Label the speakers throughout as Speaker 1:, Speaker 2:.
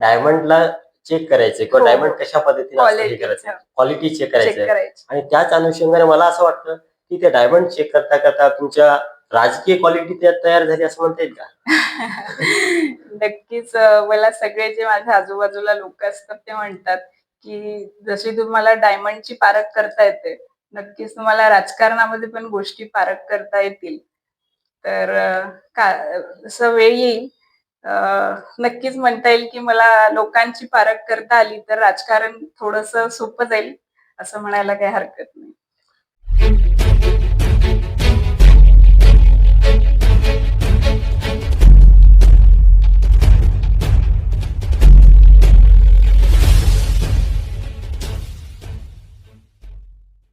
Speaker 1: डायमंडला check करायचे किंवा
Speaker 2: हो.
Speaker 1: डायमंड कशा पद्धतीने असतं हे
Speaker 2: Quality,
Speaker 1: करायचं.
Speaker 2: हा.
Speaker 1: क्वालिटी चेक
Speaker 2: चेक
Speaker 1: करायचं.
Speaker 2: करायची.
Speaker 1: आणि त्याच अनुषंगाने मला असं वाटतं की ते डायमंड चेक करता करता तुमच्या राजकीय क्वालिटी त्यात तयार झाली असं म्हणता येईल का?
Speaker 2: नक्कीच अं, मला सगळे जे माझ्या आजूबाजूला लोक असतात ते म्हणतात की जशी तुम्हाला डायमंडची पारख करता येते नक्कीच तुम्हाला राजकारणामध्ये पण गोष्टी पारख करता येतील. तर अं, का असं वेळ येईल नक्कीच म्हणता येईल की मला लोकांची पारख करता आली तर राजकारण थोडस सोपं जाईल असं म्हणायला काही हरकत नाही.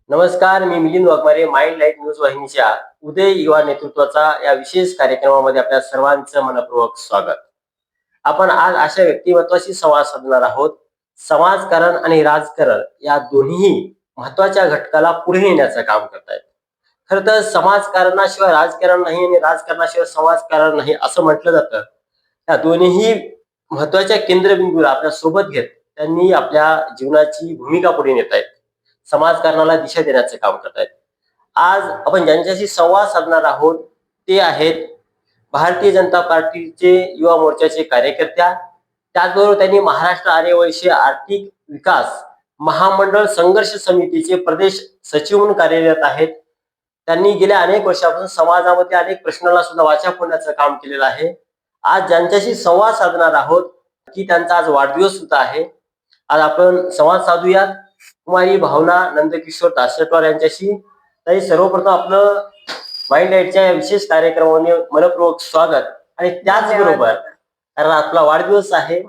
Speaker 1: नमस्कार मी Milind Waghmare mind light news वाहिनीच्या उदय युवा नेतृत्वाचा या विशेष कार्यक्रमामध्ये आपल्या सर्वांचं मनपूर्वक स्वागत. आपण आज अशा व्यक्तिमत्वाशी संवाद साधणार आहोत. समाजकारण आणि राजकारण या दोन्ही महत्त्वाच्या घटकाला पुढे नेण्याचं काम करतायत. खर तर समाजकारणाशिवाय राजकारण नाही आणि राजकारणाशिवाय समाजकारण नाही असं म्हटलं जातं. या दोन्ही महत्त्वाच्या केंद्रबिंदूला आपल्यासोबत घेत त्यांनी आपल्या जीवनाची भूमिका पुढे नेत आहेत समाजकारणाला दिशा देण्याचं काम करतायत. आज आपण ज्यांच्याशी संवाद साधणार आहोत ते आहेत भारतीय जनता पार्टीचे युवा मोर्चाचे कार्यकर्त्या त्याचबरोबर त्यांनी महाराष्ट्र आर्यवैश्य आर्थिक विकास महामंडळ संघर्ष समितीचे प्रदेश सचिव म्हणून कार्यरत आहेत. त्यांनी गेल्या अनेक वर्षापासून समाजामध्ये अनेक प्रश्नाला सुद्धा वाचा फोडण्याचं काम केलेलं आहे. आज ज्यांच्याशी संवाद साधणार आहोत की त्यांचा आज वाढदिवस सुद्धा आहे. आज आपण संवाद साधूयात. कुमारी भावना नंदकिशोर दासटवार यांच्याशी. तरी सर्वप्रथम आपलं माइंड लाईटच्या या विशेष कार्यक्रमाने मनपूर्वक स्वागत आणि त्याचबरोबर कारण आपला वाढदिवस आहे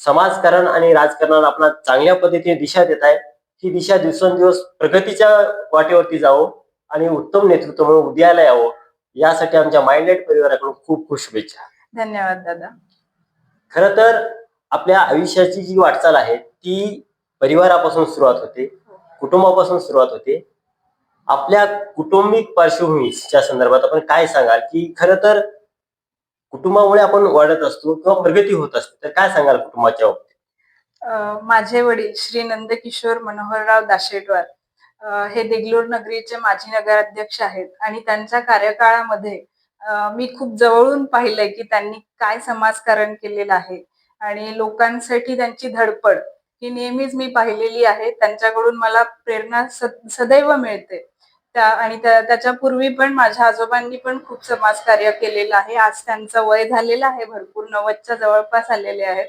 Speaker 1: समाजकारण आणि राजकारणाला आपला चांगल्या पद्धतीने दिशा देत आहे. ही दिशा दिवसेंदिवस प्रगतीच्या वाटेवरती जावो आणि उत्तम नेतृत्व म्हणून उदयाला यावं यासाठी आमच्या माइंड लाइट परिवाराकडून खूप खूप शुभेच्छा.
Speaker 2: धन्यवाद दादा.
Speaker 1: खर तर आपल्या आयुष्याची जी वाटचाल आहे ती परिवारापासून सुरुवात होते कुटुंबापासून सुरुवात होते. आपल्या कुटुंबिक पार्श्वभूमीच्या संदर्भात आपण काय सांगाल? की खरं तर कुटुंबामुळे आपण वाढत असतो किंवा प्रगती होत असते. तर काय सांगाल कुटुंबाच्या बाबतीत?
Speaker 2: माझे वडील श्री नंदकिशोर मनोहरराव दाशेटवार हे देगलूर नगरीचे माजी नगराध्यक्ष आहेत आणि त्यांच्या कार्यकाळामध्ये मी खूप जवळून पाहिलंय की त्यांनी काय समाजकारण केलेलं आहे आणि लोकांसाठी त्यांची धडपड ही नेहमीच मी पाहिलेली आहे. त्यांच्याकडून मला प्रेरणा सदैव मिळते. त्या आणि त्याच्या पूर्वी पण माझ्या आजोबांनी पण खूप समाजकार्य केलेलं आहे. आज त्यांचं वय झालेलं आहे भरपूर नव्वदच्या जवळपास आलेले आहेत.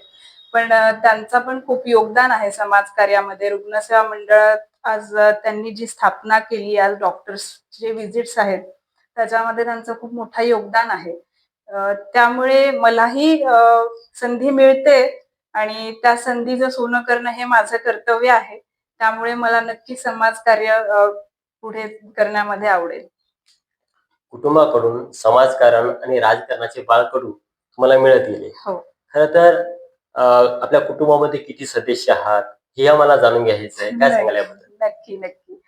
Speaker 2: पण त्यांचा त्यांचं पण खूप योगदान आहे समाजकार्यामध्ये. रुग्णसेवा मंडळात आज त्यांनी जी स्थापना केली आज डॉक्टर्सचे व्हिजिट्स आहेत त्याच्यामध्ये त्यांचं खूप मोठं योगदान आहे. त्यामुळे मलाही संधी मिळते आणि त्या संधीचं सोनं करणं हे माझं कर्तव्य आहे. त्यामुळे मला नक्की समाजकार्य पुढे करण्यामध्ये आवडेल.
Speaker 1: कुटुंबाकडून समाजकारण आणि राजकारणाचे बाळकडू तुम्हाला मिळत गेले.
Speaker 2: हो.
Speaker 1: खर तर आपल्या कुटुंबामध्ये किती सदस्य आहात हे आम्हाला जाणून घ्यायचं आहे. काय सांगाल याबद्दल?
Speaker 2: नक्की नक्की.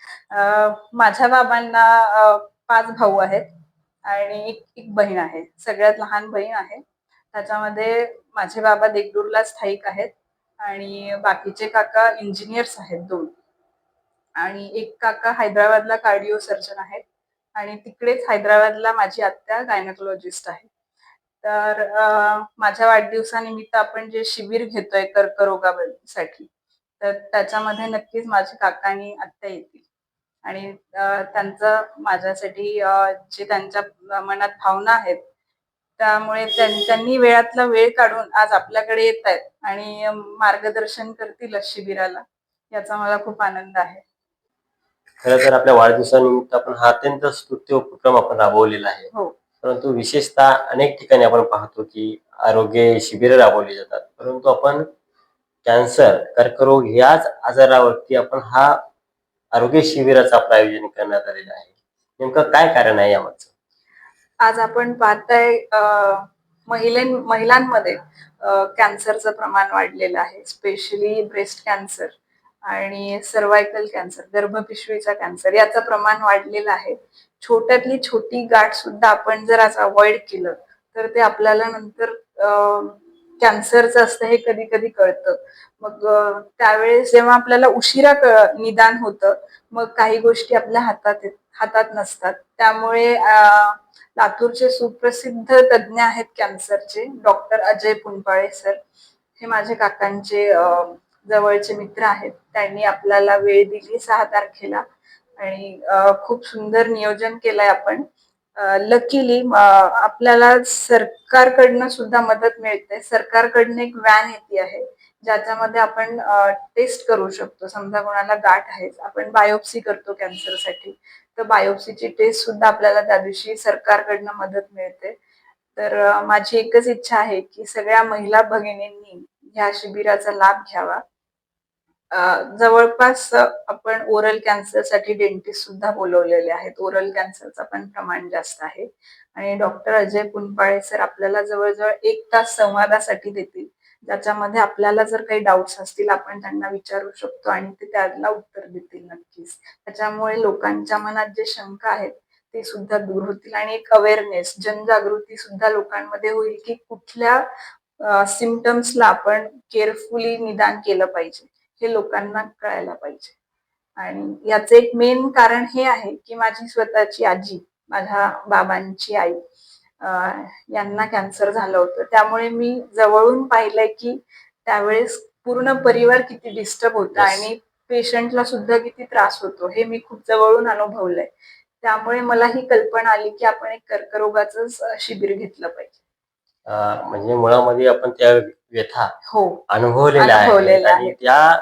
Speaker 2: माझ्या बाबांना पाच भाऊ आहेत आणि एक एक बहीण आहे. सगळ्यात लहान बहीण आहे. त्याच्यामध्ये माझे बाबा देगलूरला स्थायिक आहेत आणि बाकीचे काका इंजिनियर्स आहेत दोन. आणि एक काका हैदराबादला कार्डिओ सर्जन आहेत. आणि तिकडेच हैदराबादला माझी आत्या गायनकोलॉजिस्ट आहे. तर माझ्या वाढदिवसानिमित्त आपण जे शिबिर घेतोय कर्करोगासाठी तर त्याच्यामध्ये नक्कीच माझे काका आणि आत्या येतील. आणि त्यांचं माझ्यासाठी जे त्यांच्या मनात भावना आहेत त्यामुळे त्यां- त्यांनी वेळातला वेळ काढून आज आपल्याकडे येत आहेत आणि मार्गदर्शन करतील शिबिराला याचा मला खूप आनंद आहे.
Speaker 1: खरं तर आपल्या वाढदिवसानिमित्त आपण हा अत्यंत स्तुत्य उपक्रम आपण राबवलेला आहे.
Speaker 2: हो.
Speaker 1: परंतु विशेषतः अनेक ठिकाणी आपण पाहतो की आरोग्य शिबिरे राबवली जातात. परंतु आपण कॅन्सर कर्करोग याच आजारावरती आपण हा आरोग्य शिबिराचं आपलं आयोजन करण्यात आलेलं आहे. नेमकं काय कारण आहे यामागचं?
Speaker 2: आज आपण पाहताय महिलां महिलांमध्ये कॅन्सरचं प्रमाण वाढलेलं आहे स्पेशली ब्रेस्ट कॅन्सर. आणि सर्वायकल कॅन्सर गर्भपिशवीचा कॅन्सर याचं प्रमाण वाढलेलं आहे. छोट्यातली छोटी गाठ सुद्धा आपण जर आज अवॉइड केलं तर ते आपल्याला नंतर कॅन्सरचं असतं हे कधी कधी कळतं. मग त्यावेळेस जेव्हा आपल्याला उशिरा निदान होतं मग काही गोष्टी आपल्या हातात हातात नसतात. त्यामुळे लातूरचे सुप्रसिद्ध तज्ज्ञ आहेत कॅन्सरचे डॉक्टर अजय पुनपाळे सर हे माझे काकांचे अं, जवळचे मित्र आहेत त्यांनी आपल्याला वेळ दिली सहा तारखेला. आणि खूप सुंदर नियोजन केलंय आपण. लकीली आपल्याला सरकारकडनं सुद्धा मदत मिळते. सरकारकडनं एक व्हॅन येते आहे ज्याच्यामध्ये आपण टेस्ट करू शकतो. समजा कोणाला गाठ आहे आपण बायोप्सी करतो कॅन्सरसाठी तर बायोप्सीची टेस्ट सुद्धा आपल्याला त्या दिवशी सरकारकडनं मदत मिळते. तर माझी एकच इच्छा आहे की सगळ्या महिला भगिनींनी ह्या शिबिराचा लाभ घ्यावा. जवळपास आपण ओरल कॅन्सरसाठी डेंटिस्ट सुद्धा बोलवलेले आहेत. ओरल कॅन्सरचं पण प्रमाण जास्त आहे. आणि डॉक्टर अजय पुनपाळे सर आपल्याला जवळजवळ एक तास संवादासाठी देतील. ज्याच्यामध्ये आपल्याला जर काही डाऊट्स असतील आपण त्यांना विचारू शकतो आणि ते त्याला उत्तर देतील नक्कीच. त्याच्यामुळे लोकांच्या मनात जे शंका आहेत ते सुद्धा दूर होतील. आणि एक अवेअरनेस जनजागृती सुद्धा लोकांमध्ये होईल की कुठल्या सिमटम्सला आपण केअरफुली निदान केलं पाहिजे. हे लोकांना कळायला पाहिजे. आणि याचं एक मेन कारण हे आहे की माझी स्वतःची आजी माझ्या बाबांची आई यांना कॅन्सर झालं होतं. त्यामुळे मी जवळून पाहिलंय की त्यावेळेस पूर्ण परिवार किती डिस्टर्ब होता. आणि पेशंटला सुद्धा किती त्रास होतो हे मी खूप जवळून अनुभवलंय. त्यामुळे मला ही कल्पना आली की आपण एक कर्करोगाचं शिबिर घेतलं पाहिजे.
Speaker 1: म्हणजे मुळामध्ये आपण त्या व्यथा
Speaker 2: हो.
Speaker 1: अनुभवलेल्या आहेत.
Speaker 2: अनुभवलेल्या
Speaker 1: आणि
Speaker 2: आहेत.
Speaker 1: त्या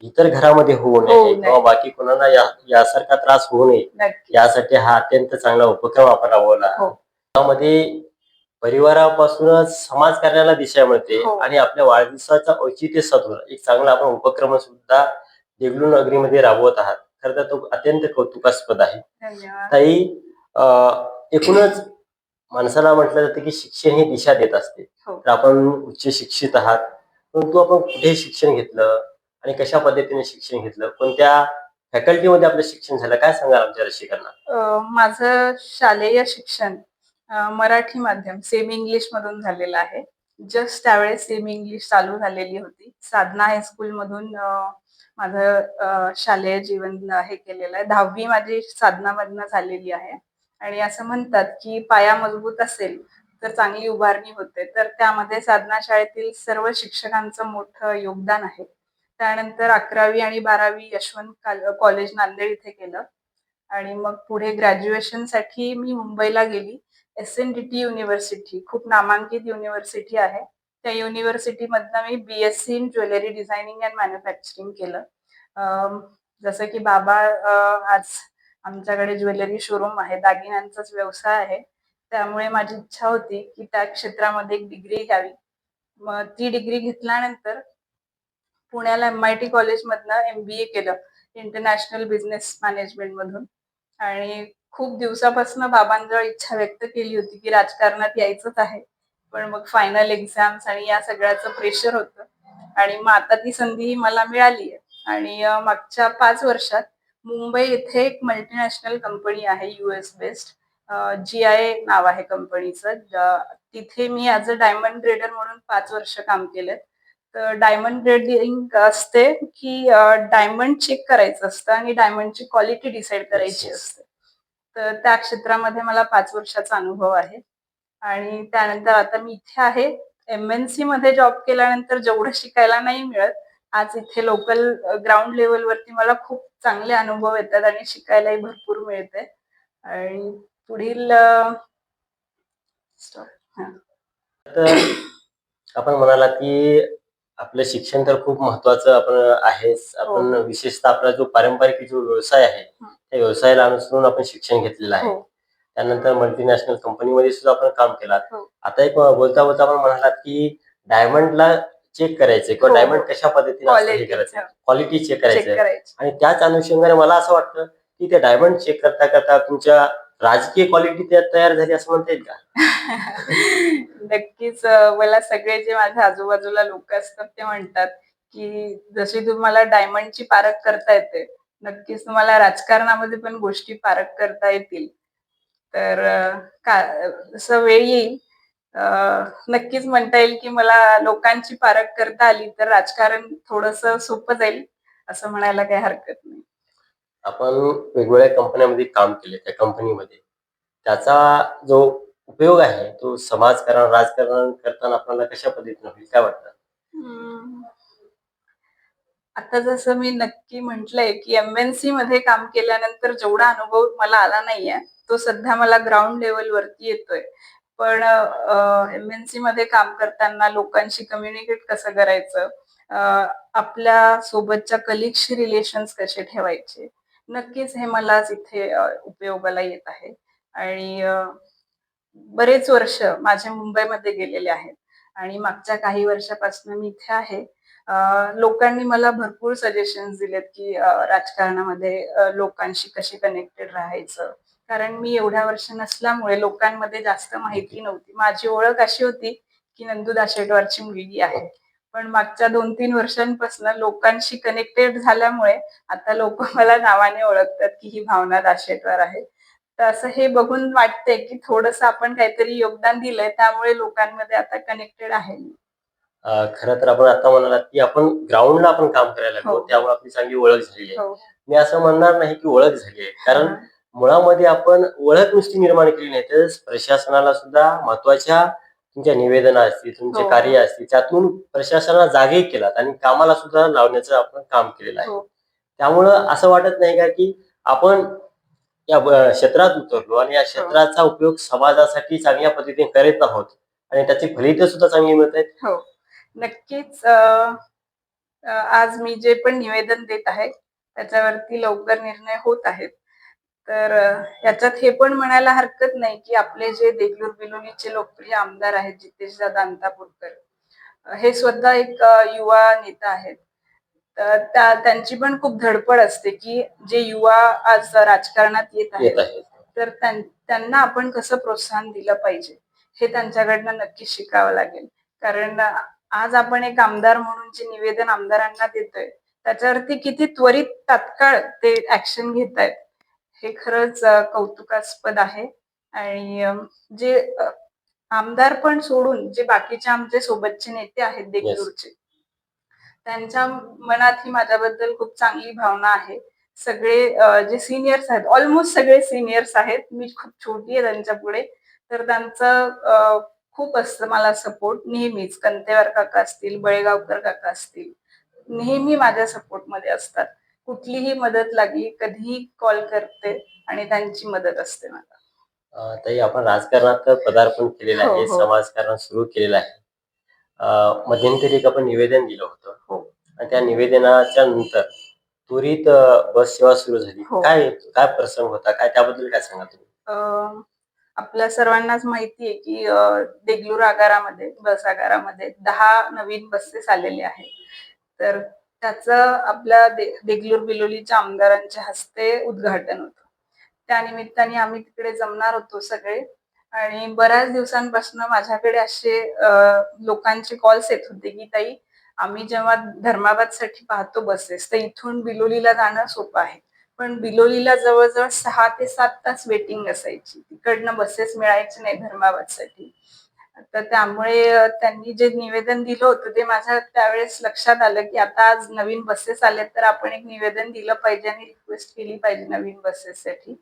Speaker 1: इतर घरामध्ये होऊ
Speaker 2: होऊ
Speaker 1: नये
Speaker 2: नये.
Speaker 1: किंवा बाकी कोणाला या- यासारखा त्रास होऊ नये.
Speaker 2: नक्की.
Speaker 1: यासाठी हा अत्यंत चांगला उपक्रम आपण राबवला.
Speaker 2: हो.
Speaker 1: त्यामध्ये परिवारापासूनच समाजकारणाला दिशा मिळते
Speaker 2: हो.
Speaker 1: आणि आपल्या वाढदिवसाचा औचित्य साधून एक चांगला आपण उपक्रम सुद्धा देगलू नगरीमध्ये राबवत आहात. खरं तर तो अत्यंत कौतुकास्पद आहे.
Speaker 2: धन्यवाद.
Speaker 1: ताई अं, एकूणच माणसाला म्हटलं जातं की शिक्षण ही दिशा देत असते.
Speaker 2: हो.
Speaker 1: तर आपण उच्च शिक्षित आहात. परंतु आपण कुठे शिक्षण घेतलं आणि कशा पद्धतीने शिक्षण घेतलं कोणत्या फॅकल्टीमध्ये आपलं शिक्षण झालं काय सांगाल आमच्या रसिकांना?
Speaker 2: अं, माझं शालेय शिक्षण अं, मराठी माध्यम सेमी इंग्लिश मधून झालेलं आहे. जस्ट त्यावेळेस सेमी इंग्लिश चालू झालेली होती. साधना हायस्कूल मधून अं, माझं अं, शालेय जीवन हे केलेलं आहे. दहावी माझी साधनामधनं झालेली आहे. आणि असं म्हणतात की पाया मजबूत असेल तर चांगली उभारणी होते. तर त्यामध्ये साधना शाळेतील सर्व शिक्षकांचं मोठं योगदान आहे. त्यानंतर अकरावी आणि बारावी यशवंत कॉलेज नांदेड इथे केलं. आणि मग पुढे ग्रॅज्युएशनसाठी मी मुंबईला गेली. S N D T university खूप नामांकित युनिव्हर्सिटी आहे. त्या युनिव्हर्सिटीमधनं मी B me C in jewellery designing and manufacturing केलं. जसं की बाबा आज आमच्याकडे ज्वेलरी शोरूम आहे दागिन्यांचाच व्यवसाय आहे. त्यामुळे माझी इच्छा होती की त्या क्षेत्रामध्ये एक डिग्री घ्यावी. मग ती डिग्री घेतल्यानंतर पुण्याला एम आय टी कॉलेजमधनं एम बी ए केलं इंटरनॅशनल बिझनेस मॅनेजमेंट मधून. आणि खूप दिवसापासून बाबांजवळ इच्छा व्यक्त केली होती की राजकारणात यायचंच आहे. पण मग फायनल एक्झाम्स आणि या सगळ्याचं प्रेशर होतं. आणि मग आता ती संधी मला मिळाली आहे आणि मागच्या पाच वर्षात मुंबई येथे एक मल्टीनॅशनल कंपनी आहे युएस बेस्ड जी आय नाव आहे कंपनीचं तिथे मी ऍज अ डायमंड ग्रेडर म्हणून पाच वर्ष काम केलं तर डायमंड ग्रेडिंग असते की डायमंड चेक करायचं असतं आणि डायमंडची क्वालिटी डिसाईड करायची. असते. तर त्या क्षेत्रामध्ये मला पाच वर्षाचा अनुभव आहे. आणि त्यानंतर आता मी इथे आहे. एम एन सी मध्ये जॉब केल्यानंतर जेवढं शिकायला नाही मिळत आज इथे लोकल ग्राउंड लेवलवरती मला खूप चांगले अनुभव येतात आणि शिकायलाही भरपूर मिळते आणि पुढील. हा.
Speaker 1: तर आपण म्हणाला की आपलं शिक्षण तर खूप महत्वाचं आपण आहेच आपण
Speaker 2: हो.
Speaker 1: विशेषतः आपला जो पारंपरिक जो व्यवसाय आहे. त्या व्यवसायाला अनुसरून आपण शिक्षण घेतलेलं आहे
Speaker 2: हो
Speaker 1: त्यानंतर मल्टीनॅशनल कंपनीमध्ये सुद्धा आपण काम केलात
Speaker 2: हो.
Speaker 1: आता एक बोलता बोलता आपण म्हणालात की डायमंडला चेक करायचे किंवा
Speaker 2: हो.
Speaker 1: डायमंड कशा पद्धतीने असतं हे करायचं.
Speaker 2: चेक
Speaker 1: क्वालिटी चेक करायचं.
Speaker 2: करायची.
Speaker 1: आणि त्याच अनुषंगाने मला असं वाटतं की ते डायमंड चेक करता करता तुमच्या राजकीय क्वालिटी त्यात तयार झाली असं म्हणता येईल का?
Speaker 2: नक्कीच अं, मला सगळे जे माझ्या आजूबाजूला लोक असतात ते म्हणतात की जशी तुम्हाला डायमंडची पारख करता येते नक्कीच तुम्हाला राजकारणामध्ये पण गोष्टी पारख करता येतील. तर अं, का जसं वेळ येईल. नक्कीच म्हणता येईल की मला लोकांची पारख करता आली तर राजकारण थोडस सोपं जाईल असं म्हणायला काही हरकत नाही.
Speaker 1: आपण वेगवेगळ्या कंपन्यांमध्ये काम केले त्या कंपनीमध्ये. त्याचा जो उपयोग आहे तो समाजकारण राजकारण करताना आपल्याला कशा पद्धतीने होईल काय वाटतं.
Speaker 2: आता जसं मी नक्की म्हटलंय की एमएनसी मध्ये काम केल्यानंतर जेवढा अनुभव मला आला नाहीये तो सध्या मला ग्राउंड लेवल वरती येतोय. पण एमएनसी मध्ये काम करताना लोकांशी कम्युनिकेट कसं करायचं? आपल्या सोबतच्या कलिगशी रिलेशन्स कसे ठेवायचे? नक्कीच हे मलाच इथे उपयोगाला येत आहे. आणि बरेच वर्ष माझे मुंबईमध्ये गेलेले आहेत. आणि मागच्या काही वर्षापासून मी इथे आहे. लोकांनी मला भरपूर सजेशन्स दिलेत की राजकारणामध्ये लोकांशी कशी कनेक्टेड राहायचं? कारण मी एवढ्या वर्ष नसल्यामुळे लोकांमध्ये जास्त माहिती नव्हती. माझी ओळख अशी होती की नंदू दाशेटवारची मुलगी आहे. पण मागच्या दोन तीन वर्षांपासून लोकांशी कनेक्टेड झाल्यामुळे आता लोक मला नावाने ओळखतात की ही भावना दाशेटवार आहे. तर असं हे बघून वाटतंय की थोडस आपण काहीतरी योगदान दिलंय त्यामुळे लोकांमध्ये आता कनेक्टेड आहे
Speaker 1: खरं तर आपण आता म्हणालात की आपण ग्राउंडला आपण काम करायला लागलो
Speaker 2: हो.
Speaker 1: त्यामुळे आपली चांगली ओळख झालेली आहे.
Speaker 2: हो.
Speaker 1: मी असं म्हणणार नाही की ओळख झाली आहे कारण मुळामध्ये आपण ओळख नुसती निर्माण केली नाही तर प्रशासनाला सुद्धा महत्त्वाच्या तुमच्या निवेदना असतील तुमचे
Speaker 2: हो.
Speaker 1: कार्य असतील त्यातून प्रशासनाला जागे केलात आणि कामाला सुद्धा लावण्याचं आपण काम केलेलं आहे.
Speaker 2: हो.
Speaker 1: त्यामुळं असं वाटत नाही का की आपण या क्षेत्रात उतरलो आणि या क्षेत्राचा उपयोग समाजासाठी चांगल्या पद्धतीने करीत आहोत आणि त्याची फलित सुद्धा चांगली मिळत आहेत.
Speaker 2: हो. नक्कीच आज मी जे पण निवेदन देत आहे त्याच्यावरती लवकर निर्णय होत आहेत. तर अं, याच्यात हे पण म्हणायला हरकत नाही की आपले जे देगलूर बिलोलीचे लोकप्रिय आमदार आहेत जितेश दादा अंतापूरकर हे स्वतः एक युवा नेता आहेत. तर त्या त्यांची पण खूप धडपड असते की जे युवा आज राजकारणात येत आहेत तर त्यां- त्यांना आपण कसं प्रोत्साहन दिलं पाहिजे हे त्यांच्याकडनं नक्की शिकावं लागेल. कारण आज आपण एक आमदार म्हणून जे निवेदन आमदारांना देतोय त्याच्यावरती किती त्वरित तात्काळ ते ऍक्शन घेत आहेत हे खरंच कौतुकास्पद आहे. आणि जे आमदार पण सोडून जे बाकीचे आमचे सोबतचे नेते आहेत देगलूरचे त्यांच्या मनात ही माझ्याबद्दल खूप चांगली भावना आहे. सगळे जे सिनियर्स आहेत ऑलमोस्ट सगळे सिनियर्स आहेत. मी खूप छोटी आहे त्यांच्या पुढे. तर त्यांचं खूप असतं मला सपोर्ट नेहमीच. कंतेवार काका असतील बळेगावकर काका असतील नेहमी माझ्या सपोर्टमध्ये असतात. कुठलीही मदत लागली कधीही कॉल करते आणि त्यांची मदत असते मला.
Speaker 1: अं, ताई आपण राजकारणात पदार्पण केलेलं
Speaker 2: हो,
Speaker 1: आहे
Speaker 2: हो.
Speaker 1: समाजकारण सुरू केलेलं आहे. अं, मध्यंतरी एक आपण निवेदन दिलं होतं.
Speaker 2: हो.
Speaker 1: आणि त्या निवेदनाच्या नंतर त्वरित अं, बस सेवा सुरू झाली.
Speaker 2: हो.
Speaker 1: काय काय प्रसंग होता? काय त्याबद्दल काय सांगा तुम्ही?
Speaker 2: अं, आपल्या सर्वांनाच माहिती आहे की अं, देगलूर आगारामध्ये बस आगारामध्ये दहा नवीन बसेस आलेले आहेत. तर त्याचं आपल्या दे- देगलूर बिलोलीच्या आमदारांच्या हस्ते उद्घाटन होतं. त्या निमित्ताने आम्ही तिकडे जमणार होतो सगळे. आणि बऱ्याच दिवसांपासून माझ्याकडे असे लोकांचे कॉल्स येत होते की ताई आम्ही जेव्हा धर्माबादसाठी पाहतो बसेस तर इथून बिलोलीला जाणं सोपं आहे. पण बिलोलीला जवळजवळ सहा ते सात तास वेटिंग असायची. तिकडनं बसेस मिळायचे नाही धर्माबादसाठी. तर त्यामुळे त्यांनी जे निवेदन दिलं होतं ते माझ्या त्यावेळेस लक्षात आलं की आता आज नवीन बसेस आले तर आपण एक निवेदन दिलं पाहिजे आणि रिक्वेस्ट केली पाहिजे नवीन बसेससाठी.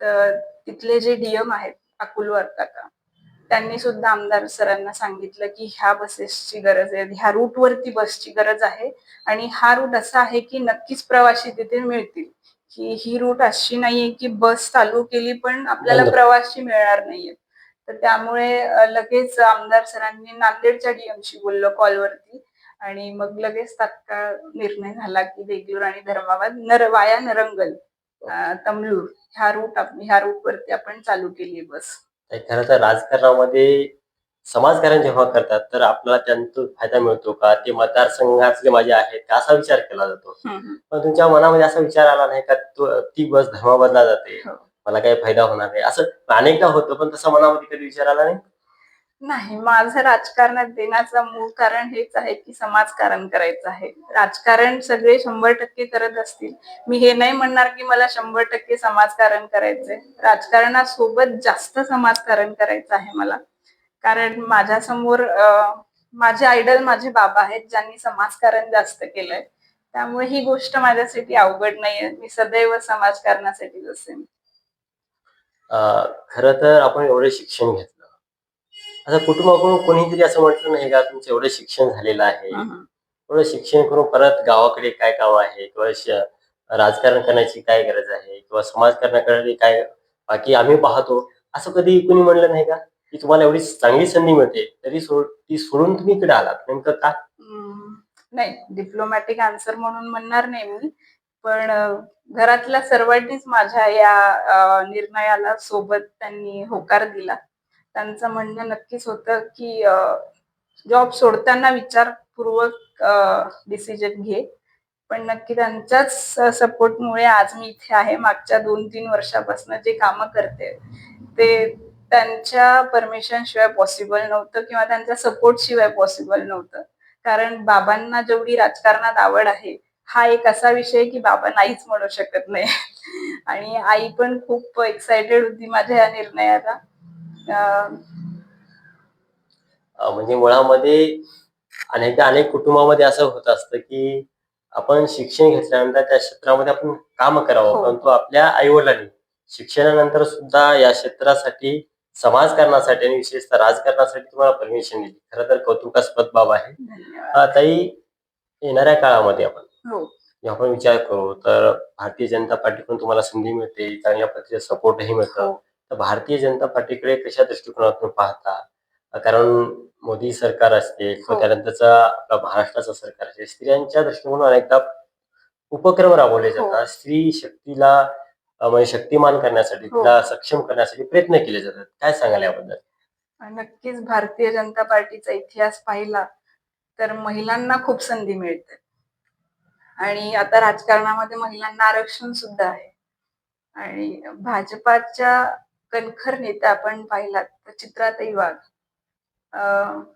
Speaker 2: तर तिथले जे डीएम आहेत अकुलवर काका त्यांनी सुद्धा आमदार सरांना सांगितलं की ह्या बसेसची गरज आहे ह्या रूट वरती बसची गरज आहे आणि हा रूट असा आहे की नक्कीच प्रवासी तिथे मिळतील. की ही रूट अशी नाहीये की बस चालू केली पण आपल्याला. प्रवासी मिळणार नाहीये. तर त्यामुळे लगेच आमदार सरांनी नांदेडच्या डीएमशी बोललो कॉलवरती आणि मग लगेच तात्काळ निर्णय झाला की देगलूर आणि धर्माबाद नर वाया नरंगल तमलूर ह्या रूट ह्या रूट वरती आपण चालू केली बस.
Speaker 1: खरं तर राजकारणामध्ये समाजकारण जेव्हा करतात तर आपल्याला त्यांचा फायदा मिळतो का? ते मतदारसंघातले माझे आहेत का? असा विचार केला जातो. पण तुमच्या मनामध्ये असा विचार आला नाही का? तो- ती बस धर्माबादला जाते.
Speaker 2: हो.
Speaker 1: मला काही फायदा होणार नाही. असं अनेकदा होतं पण तसं मनामध्ये कधी विचार आला नाही?
Speaker 2: नाही माझं राजकारणात देण्याचं मूळ कारण हेच आहे की समाजकारण करायचं आहे. राजकारण सगळे शंभर टक्के करत असतील. मी हे नाही म्हणणार की मला शंभर टक्के समाजकारण करायचंय. राजकारणासोबत जास्त समाजकारण करायचं आहे मला. कारण माझ्यासमोर माझे आयडल माझे बाबा आहेत ज्यांनी समाजकारण जास्त केलंय. त्यामुळे ही गोष्ट माझ्यासाठी अवघड नाहीये. मी सदैव समाजकारणासाठीच असेन
Speaker 1: खरं तर आपण एवढं शिक्षण घेतलं. आता कुटुंबाकडून कोणीतरी असं म्हटलं नाही का तुमचं एवढं शिक्षण झालेलं आहे. एवढं शिक्षण करून परत गावाकडे काय काम आहे? किंवा राजकारण करण्याची काय गरज आहे? किंवा समाजकारणाकडे काय बाकी आम्ही पाहतो. असं कधी कुणी म्हणलं नाही का की तुम्हाला एवढी चांगली संधी मिळते तरी सोड ती सोडून तुम्ही इकडे आलात. नेमकं का?
Speaker 2: नाही डिप्लोमॅटिक आन्सर म्हणून म्हणणार नाही मी. पण घरातल्या सर्वांनीच माझ्या या निर्णयाला सोबत त्यांनी होकार दिला. त्यांचं म्हणणं नक्कीच होतं की जॉब सोडताना विचारपूर्वक डिसिजन घे. पण नक्की त्यांच्याच सपोर्टमुळे आज मी इथे आहे. मागच्या दोन तीन वर्षापासून जे कामं करते ते त्यांच्या परमिशन शिवाय पॉसिबल नव्हतं किंवा त्यांच्या सपोर्ट शिवाय पॉसिबल नव्हतं. कारण बाबांना जेवढी राजकारणात आवड आहे हा एक असा विषय की बाबा नाहीच म्हणू शकत नाही. आणि आई पण खूप एक्साइटेड होती माझ्या या निर्णयाला.
Speaker 1: म्हणजे मुळामध्ये अनेक अनेक कुटुंबामध्ये असं होत असतं की आपण शिक्षण घेतल्यानंतर त्या क्षेत्रामध्ये आपण काम करावं
Speaker 2: हो.
Speaker 1: परंतु आपल्या आईवडिलांनी शिक्षणानंतर सुद्धा या क्षेत्रासाठी समाजकारणासाठी आणि विशेषतः राजकारणासाठी तुम्हाला परमिशन दिली. खरं तर कौतुकास्पद बाब आहे. ताई येणाऱ्या काळामध्ये आपण
Speaker 2: हो.
Speaker 1: आपण विचार करू तर भारतीय जनता पार्टीकडून तुम्हाला संधी मिळते चांगल्या पद्धतीचे सपोर्टही मिळतं.
Speaker 2: हो.
Speaker 1: तर भारतीय जनता पार्टीकडे कशा दृष्टिकोनातून पाहता? कारण मोदी सरकार असते किंवा
Speaker 2: हो.
Speaker 1: त्यानंतरचा आपला महाराष्ट्राचं सरकार असते स्त्रियांच्या दृष्टिकोनातून अनेकदा उपक्रम राबवले. जातात. स्त्री शक्तीला अं, म्हणजे शक्तिमान करण्यासाठी
Speaker 2: हो.
Speaker 1: तिला सक्षम करण्यासाठी प्रयत्न केले जातात. काय सांगाल याबद्दल?
Speaker 2: नक्कीच भारतीय जनता पार्टीचा इतिहास पाहिला तर महिलांना खूप संधी मिळते. आणि आता राजकारणामध्ये महिलांना आरक्षण सुद्धा आहे. आणि भाजपाच्या कणखर नेत्या आपण पाहिलात तर चित्राताई वाघ.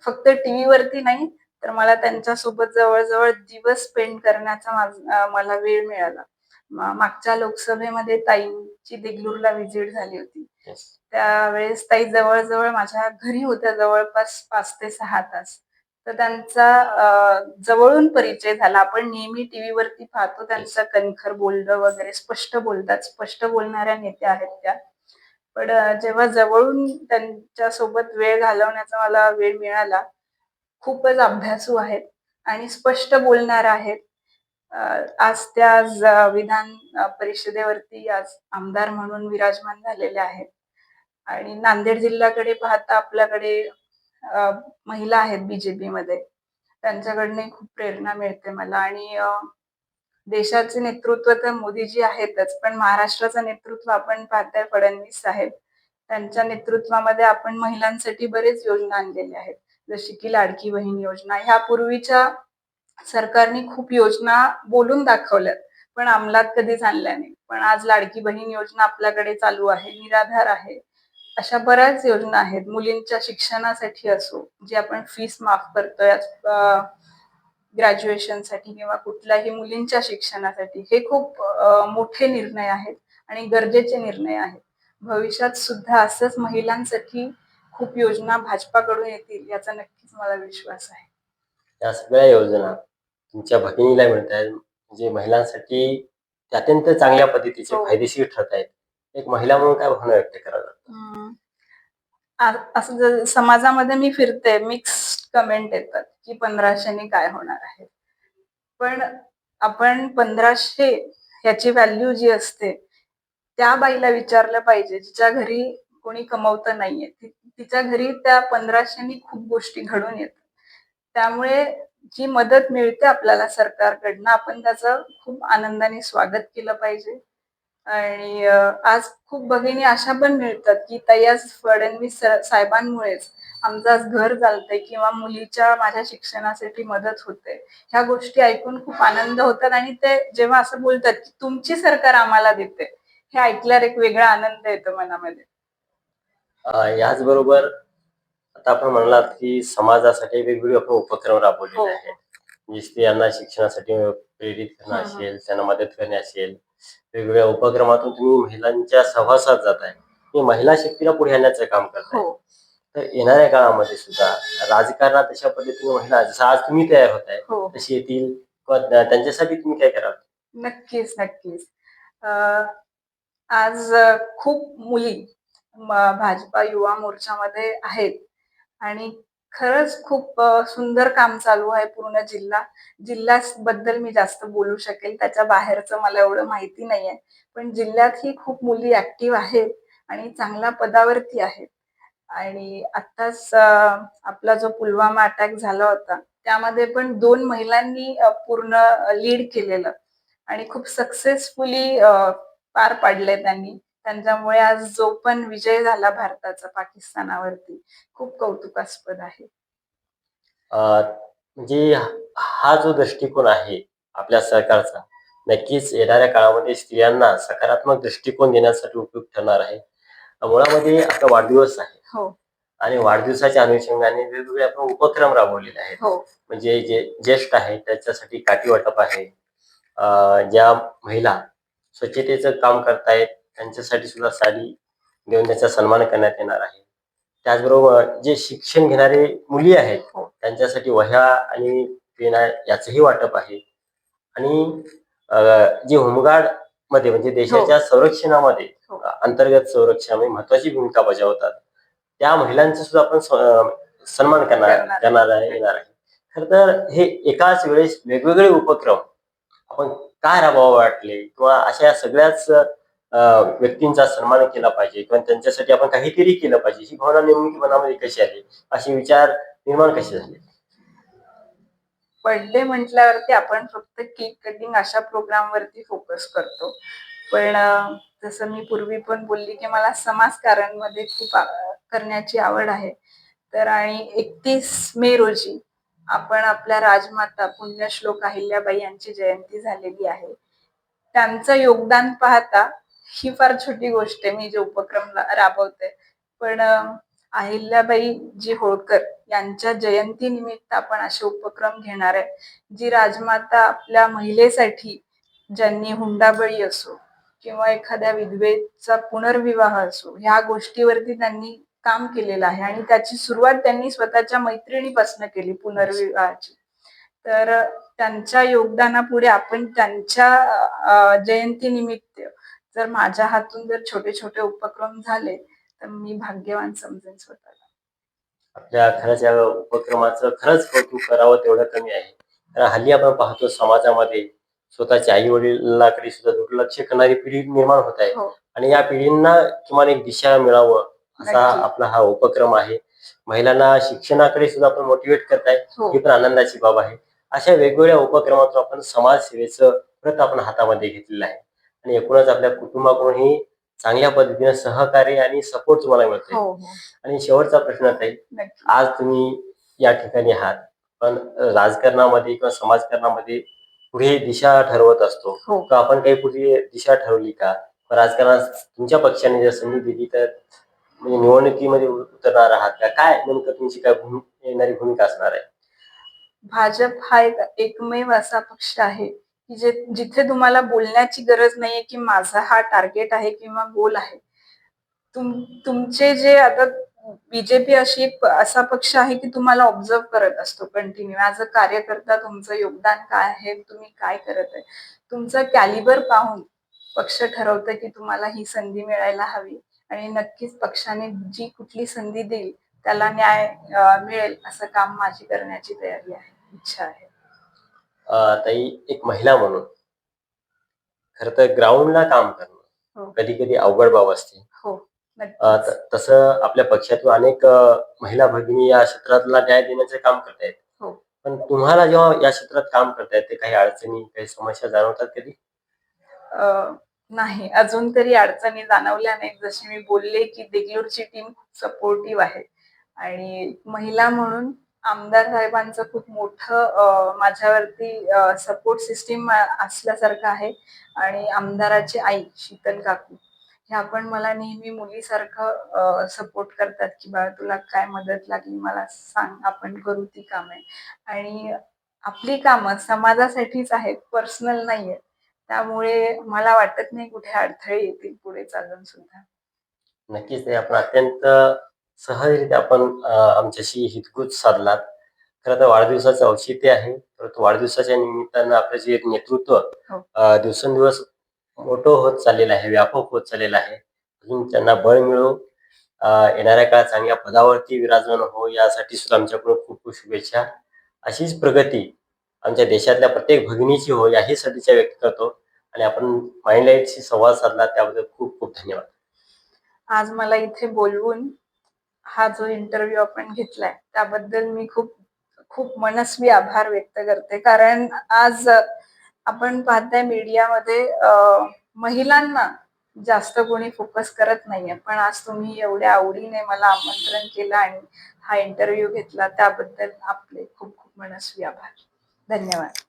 Speaker 2: फक्त टीव्ही वरती नाही तर मला त्यांच्यासोबत जवळजवळ दिवस स्पेंड करण्याचा मला वेळ मिळाला. मागच्या लोकसभेमध्ये ताईंची देगलूरला व्हिजिट झाली होती.
Speaker 1: Yes.
Speaker 2: त्यावेळेस ताई जवळजवळ माझ्या घरी होत्या जवळपास पाच ते सहा तास. तर त्यांचा जवळून परिचय झाला. आपण नेहमी टीव्ही वरती पाहतो त्यांचं कणखर बोलणं वगैरे स्पष्ट बोलतात. स्पष्ट बोलणाऱ्या नेत्या आहेत त्या. पण जेव्हा जवळून त्यांच्यासोबत वेळ घालवण्याचा मला वेळ मिळाला खूपच अभ्यासू आहेत आणि स्पष्ट बोलणार आहेत. आज त्या विधान परिषदेवरती आज आमदार म्हणून विराजमान झालेले आहेत. आणि नांदेड जिल्ह्याकडे पाहता आपल्याकडे महिला आहेत बीजेपी मध्ये त्यांच्याकडनं खूप प्रेरणा मिळते मला आणि देशाचे नेतृत्व तर मोदीजी आहेतच पण महाराष्ट्राचं नेतृत्व आपण पाहताय फडणवीस साहेब. त्यांच्या नेतृत्वामध्ये आपण महिलांसाठी बरेच योजना आणलेल्या आहेत. जशी की लाडकी बहीण योजना. ह्या पूर्वीच्या सरकारने खूप योजना बोलून दाखवल्यात पण अंमलात कधीच आणल्या नाही पण आज लाडकी बहीण योजना आपल्याकडे चालू आहे निराधार आहे. अशा बऱ्याच योजना आहेत. मुलींच्या शिक्षणासाठी असो जे आपण फीस माफ करतोय ग्रॅज्युएशनसाठी किंवा कुठल्याही मुलींच्या शिक्षणासाठी हे खूप मोठे निर्णय आहेत आणि गरजेचे निर्णय आहेत. भविष्यात सुद्धा असंच महिलांसाठी खूप योजना भाजपाकडून येतील याचा नक्कीच मला विश्वास आहे.
Speaker 1: या सगळ्या योजना तुमच्या भगिनीला मिळत आहेत म्हणजे महिलांसाठी त्या अत्यंत चांगल्या पद्धतीचे
Speaker 2: हो.
Speaker 1: फायदेशीर ठरत आहेत एक महिला म्हणून काय भावना व्यक्त करायला
Speaker 2: हम्म. आ- असं जर समाजामध्ये मी फिरते मिक्स कमेंट येतात की पंधराशेने काय होणार आहे. पण आपण पंधराशे ह्याची व्हॅल्यू जी असते त्या बाईला विचारलं पाहिजे जिच्या घरी कोणी कमवतं नाहीये. ति- तिच्या घरी त्या पंधराशेनी खूप गोष्टी घडून येतात. त्यामुळे जी मदत मिळते आपल्याला सरकारकडनं आपण त्याचं खूप आनंदाने स्वागत केलं पाहिजे. आणि आज खूप भगिनी अशा पण मिळतात की आज फडणवीस साहेबांमुळेच आमचं आज घर चालतंय किंवा मुलीच्या माझ्या शिक्षणासाठी मदत होते ह्या गोष्टी ऐकून खूप आनंद होतात आणि ते जेव्हा असं बोलतात की तुमची सरकार आम्हाला देते हे ऐकल्यावर एक वेगळा आनंद येतो मनामध्ये
Speaker 1: अं, याचबरोबर आता आपण म्हणलात की समाजासाठी वेगवेगळे आपण उपक्रम
Speaker 2: हो.
Speaker 1: राबवलेले आहेत म्हणजे स्त्रियांना शिक्षणासाठी प्रेरित करणं. असेल त्यांना मदत करणे असेल वेगवेगळ्या उपक्रमातून तुम्ही महिलांच्या सहवासात जात आहे महिला शक्तीला पुढे आणण्याचं काम करताय.
Speaker 2: हो.
Speaker 1: तर येणाऱ्या काळामध्ये सुद्धा राजकारणात अशा पद्धतीने महिला जसं आज तुम्ही तयार होत आहे
Speaker 2: हो.
Speaker 1: तशी येतील. किंवा त्या- त्यांच्यासाठी तुम्ही काय कराल?
Speaker 2: नक्कीच नक्कीच. अं, आज अं, खूप मुली म- भाजपा युवा मोर्चामध्ये आहेत. आणि खरंच खूप सुंदर काम चालू आहे पूर्ण जिल्हा. जिल्हा बद्दल मी जास्त बोलू शकेल त्याच्या बाहेरचं मला एवढं माहिती नाहीये. पण जिल्ह्यात ही खूप मुली ऍक्टिव्ह आहेत आणि चांगल्या पदावरती आहेत. आणि आत्ताच आपला जो पुलवामा अटॅक झाला होता त्यामध्ये पण दोन महिलांनी पूर्ण लीड केलेलं. आणि खूप सक्सेसफुली पार पाडले त्यांनी. त्यांच्यामुळे आज जो पण विजय झाला भारताचा पाकिस्तानावरती खूप कौतुकास्पद आहे.
Speaker 1: म्हणजे हा जो दृष्टिकोन आहे आपल्या सरकारचा नक्कीच येणाऱ्या काळामध्ये स्त्रियांना सकारात्मक दृष्टिकोन देण्यासाठी उपयुक्त ठरणार आहे. मुळामध्ये आपला वाढदिवस आहे.
Speaker 2: हो.
Speaker 1: आणि वाढदिवसाच्या अनुषंगाने वेगवेगळे आपण उपक्रम राबवलेले आहेत.
Speaker 2: हो.
Speaker 1: म्हणजे जे ज्येष्ठ आहे त्याच्यासाठी काठी वाटप आहे. ज्या महिला स्वच्छतेचं काम करतायत त्यांच्यासाठी सुद्धा साडी देऊन त्यांचा सन्मान करण्यात येणार आहे. त्याचबरोबर जे शिक्षण घेणारे मुली आहेत
Speaker 2: हो.
Speaker 1: त्यांच्यासाठी वह्या आणि पेना याचंही वाटप आहे. आणि जे होमगार्डमध्ये म्हणजे देशाच्या संरक्षणामध्ये
Speaker 2: हो.
Speaker 1: अंतर्गत संरक्षणामध्ये महत्वाची भूमिका बजावतात. त्या महिलांचा सुद्धा आपण सन्मान करणार
Speaker 2: करणार.
Speaker 1: येणार आहे. खर तर हे एकाच वेळेस वेगवेगळे उपक्रम आपण काय राबवावं वाटले? किंवा अशा सगळ्याच व्यक्तींचा सन्मान केला पाहिजे किंवा त्यांच्यासाठी आपण काहीतरी केलं पाहिजे. ही भावना नेमकी मनामध्ये कशी आली? असे विचार निर्माण कसे झाले?
Speaker 2: बर्थडे म्हटल्यावरती आपण फक्त केक कटिंग अशा प्रोग्राम वरती फोकस करतो. पण जसं मी पूर्वी पण बोलली की मला समाजकारणमध्ये खूप करण्याची आवड आहे. तर आणि एकतीस मे रोजी आपण आपल्या राजमाता पुण्यश्लोक अहिल्याबाई यांची जयंती झालेली आहे. त्यांचं योगदान पाहता ही फार छोटी गोष्ट आहे. मी जे उपक्रम राबवते. पण अहिल्याबाई जी होळकर यांच्या जयंती निमित्त आपण असे उपक्रम घेणार आहे जी राजमाता आपल्या महिलेसाठी ज्यांनी हुंडाबळी असो किंवा एखाद्या विधवेचा पुनर्विवाह असो ह्या गोष्टीवरती त्यांनी काम केलेलं आहे आणि त्याची सुरुवात त्यांनी स्वतःच्या मैत्रिणीपासून केली पुनर्विवाहाची. तर त्यांच्या योगदानापुढे आपण त्यांच्या जयंती निमित्त जर माझ्या हातून जर छोटे छोटे उपक्रम झाले तर मी भाग्यवान समजेन स्वतःला.
Speaker 1: आपल्या खरंच या उपक्रमाचं खरंच कौतुक करावं तेवढं कमी आहे. कारण हल्ली आपण पाहतो समाजामध्ये स्वतःच्या आई वडिलांकडे सुद्धा दुर्लक्ष करणारी पिढी निर्माण होत आहे.
Speaker 2: हो.
Speaker 1: आणि या पिढींना किमान एक दिशा मिळावं असा. आपला हा उपक्रम आहे. महिलांना शिक्षणाकडे सुद्धा आपण मोटिवेट करताय.
Speaker 2: हो.
Speaker 1: ही पण आनंदाची बाब आहे. अशा वेगवेगळ्या उपक्रमातून आपण समाजसेवेचं व्रत आपण हातामध्ये घेतलेलं आहे. आणि एकूणच आपल्या कुटुंबाकडूनही चांगल्या पद्धतीने सहकार्य आणि सपोर्ट तुम्हाला मिळतोय.
Speaker 2: हो हो.
Speaker 1: आणि शेवटचा प्रश्न आहे
Speaker 2: नक्की.
Speaker 1: आज तुम्ही या ठिकाणी आहात पण राजकारणामध्ये किंवा समाजकारणामध्ये पुढे दिशा ठरवत असतो?
Speaker 2: हो.
Speaker 1: का आपण काही पुढे दिशा ठरवली का? राजकारणात तुमच्या पक्षाने जर संधी दिली तर म्हणजे निवडणुकीमध्ये उतरणार आहात का? काय नेमकं तुमची काय भूमि येणारी भूमिका असणार आहे?
Speaker 2: भाजप हा एक एकमेव असा पक्ष आहे. की जे जिथे तुम्हाला बोलण्याची गरज नाहीये की माझा हा टार्गेट आहे किंवा गोल आहे तुम तुमचे जे आता बीजेपी अशी एक असा पक्ष आहे की तुम्हाला ऑब्झर्व करत असतो कंटिन्यू ऍज अ कार्यकर्ता तुमचं योगदान काय आहे तुम्ही काय करत आहे? तुमचं कॅलिबर पाहून पक्ष ठरवतं की तुम्हाला ही संधी मिळायला हवी आणि नक्कीच पक्षाने जी कुठली संधी देईल त्याला न्याय मिळेल असं काम माझी करण्याची तयारी आहे इच्छा आहे.
Speaker 1: ताई एक महिला म्हणून. खर तर ग्राउंडला काम
Speaker 2: हो.
Speaker 1: करणं. कधी कधी अवघड बाब असते.
Speaker 2: हो
Speaker 1: अं,
Speaker 2: नक्कीच.
Speaker 1: त- तसं आपल्या पक्षातून अनेक अं, महिला भगिनी या क्षेत्रातला न्याय देण्याचे काम करतायत.
Speaker 2: हो.
Speaker 1: पण तुम्हाला जेव्हा या क्षेत्रात काम करतायत ते काही अडचणी काही समस्या जाणवतात कधी?
Speaker 2: अं, नाही. अजून तरी अडचणी जाणवल्या नाहीत जशी मी बोलले की देगलूरची टीम खूप सपोर्टिव्ह आहे. आणि महिला म्हणून आमदार साहेबांचं खूप मोठं माझ्यावरती सपोर्ट सिस्टीम असल्यासारखं आहे. आणि आमदाराची आई शीतल काकू ह्या पण मला नेहमी मुलीसारखं सपोर्ट करतात की बाळा तुला काय मदत लागली? मला सांग आपण करू ती कामे. आणि आपली कामं समाजासाठीच आहेत पर्सनल नाहीये त्यामुळे मला वाटत नाही कुठे अडथळे येतील पुढे चालून सुद्धा.
Speaker 1: नक्कीच आपण अत्यंत सहजरित्या आपण आमच्याशी हितगुज साधलात. खरं तर वाढदिवसाचं औचित्य आहे. परंतु वाढदिवसाच्या निमित्तानं आपलं जे नेतृत्व
Speaker 2: हो.
Speaker 1: दिवसेंदिवस मोठं होत चाललेलं आहे व्यापक होत चाललेलं आहे. अजून त्यांना बळ मिळो येणाऱ्या काळात चांगल्या पदावरती विराजमान हो यासाठी सुद्धा आमच्याकडून खूप खूप शुभेच्छा. अशीच प्रगती आमच्या देशातल्या प्रत्येक भगिनीची हो याही सदिच्छा व्यक्त करतो. आणि आपण माइंडलाईटशी संवाद साधला त्याबद्दल खूप खूप धन्यवाद.
Speaker 2: आज मला इथे बोलवून हा जो इंटरव्ह्यू आपण घेतलाय त्याबद्दल मी खूप खूप मनस्वी आभार व्यक्त करते. कारण आज आपण पाहताय मीडियामध्ये महिलांना जास्त कोणी फोकस करत नाहीये. पण आज तुम्ही एवढ्या आवडीने मला आमंत्रण केलं आणि हा इंटरव्ह्यू घेतला त्याबद्दल आपले खूप खूप मनस्वी आभार. धन्यवाद.